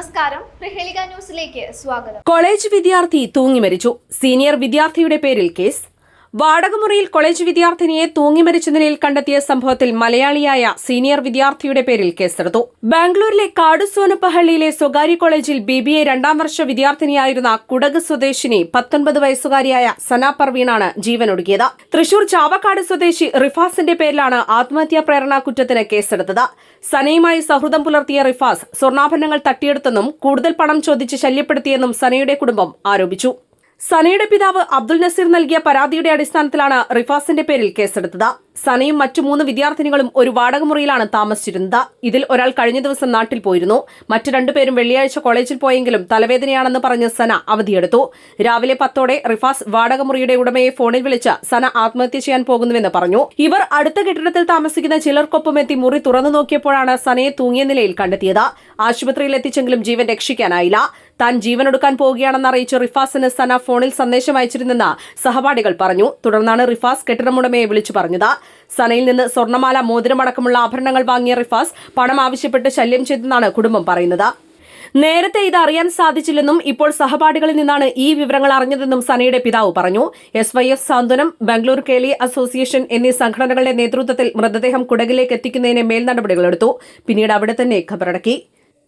നമസ്കാരം. പ്രഹേളിക ന്യൂസിലേക്ക് സ്വാഗതം. കോളേജ് വിദ്യാർത്ഥി തൂങ്ങി മരിച്ചു സീനിയർ വിദ്യാർത്ഥിയുടെ പേരിൽ കേസ് വാടകമുറിയിൽ കോളേജ് വിദ്യാർത്ഥിനിയെ തൂങ്ങി മരിച്ച നിലയിൽ കണ്ടെത്തിയ സംഭവത്തിൽ മലയാളിയായ സീനിയർ വിദ്യാർത്ഥിയുടെ പേരിൽ കേസെടുത്തു. ബാംഗ്ലൂരിലെ കാടുസോനപ്പഹള്ളിയിലെ സ്വകാര്യ കോളേജിൽ ബി ബി എ രണ്ടാം വർഷ വിദ്യാർത്ഥിനിയായിരുന്ന കുടക് സ്വദേശിനി പത്തൊൻപത് വയസ്സുകാരിയായ സന പർവീണാണ് ജീവനൊടുക്കിയത്. തൃശൂർ ചാവക്കാട് സ്വദേശി റിഫാസിന്റെ പേരിലാണ് ആത്മഹത്യാ പ്രേരണ കുറ്റത്തിന് കേസെടുത്തത്. സനയുമായി സൗഹൃദം പുലർത്തിയ റിഫാസ് സ്വർണാഭരണങ്ങൾ തട്ടിയെടുത്തെന്നും കൂടുതൽ പണം ചോദിച്ച് ശല്യപ്പെടുത്തിയെന്നും സനയുടെ കുടുംബം ആരോപിച്ചു. സനയുടെ പിതാവ് അബ്ദുൽ നസീർ നൽകിയ പരാതിയുടെ അടിസ്ഥാനത്തിലാണ് റിഫാസിന്റെ പേരിൽ കേസെടുത്തത്. സനയും മറ്റു മൂന്ന് വിദ്യാർത്ഥിനികളും ഒരു വാടകമുറിയിലാണ് താമസിച്ചിരുന്നത്. ഇതിൽ ഒരാൾ കഴിഞ്ഞ ദിവസം നാട്ടിൽ പോയിരുന്നു. മറ്റു രണ്ടുപേരും വെള്ളിയാഴ്ച കോളേജിൽ പോയെങ്കിലും തലവേദനയാണെന്ന് പറഞ്ഞ് സന അവധിയെടുത്തു. രാവിലെ പത്തോടെ റിഫാസ് വാടകമുറിയുടെ ഉടമയെ ഫോണിൽ വിളിച്ച് സന ആത്മഹത്യ ചെയ്യാൻ പോകുന്നുവെന്ന് പറഞ്ഞു. ഇവർ അടുത്ത കെട്ടിടത്തിൽ താമസിക്കുന്ന ചിലർക്കൊപ്പം എത്തി മുറി തുറന്നു നോക്കിയപ്പോഴാണ് സനയെ തൂങ്ങിയ നിലയിൽ കണ്ടെത്തിയത്. ആശുപത്രിയിൽ എത്തിച്ചെങ്കിലും ജീവൻ രക്ഷിക്കാനായില്ല. താൻ ജീവനൊടുക്കാൻ പോവുകയാണെന്ന് അറിയിച്ച് റിഫാസിന് സന ഫോണിൽ സന്ദേശം അയച്ചിരുന്നെന്ന് സഹപാഠികൾ പറഞ്ഞു. തുടർന്നാണ് റിഫാസ് കെട്ടിടമുടമയെ വിളിച്ചു പറഞ്ഞത്. സനയിൽ നിന്ന് സ്വർണമാല മോതിരമടക്കമുള്ള ആഭരണങ്ങൾ വാങ്ങിയ റിഫാസ് പണം ആവശ്യപ്പെട്ട് ശല്യം ചെയ്തെന്നാണ് കുടുംബം പറയുന്നത്. നേരത്തെ ഇത് അറിയാൻ സാധിച്ചില്ലെന്നും ഇപ്പോൾ സഹപാഠികളിൽ നിന്നാണ് ഈ വിവരങ്ങൾ അറിഞ്ഞതെന്നും സനയുടെ പിതാവ് പറഞ്ഞു. എസ് വൈ എഫ് സാന്ത്വനം ബംഗളൂരു കേളി അസോസിയേഷൻ എന്നീ സംഘടനകളുടെ നേതൃത്വത്തിൽ മൃതദേഹം കുടകിലേക്ക് എത്തിക്കുന്നതിന് മേൽനടപടികളെടുത്തു പിന്നീട് അവിടെ തന്നെ ഖബറടക്കി.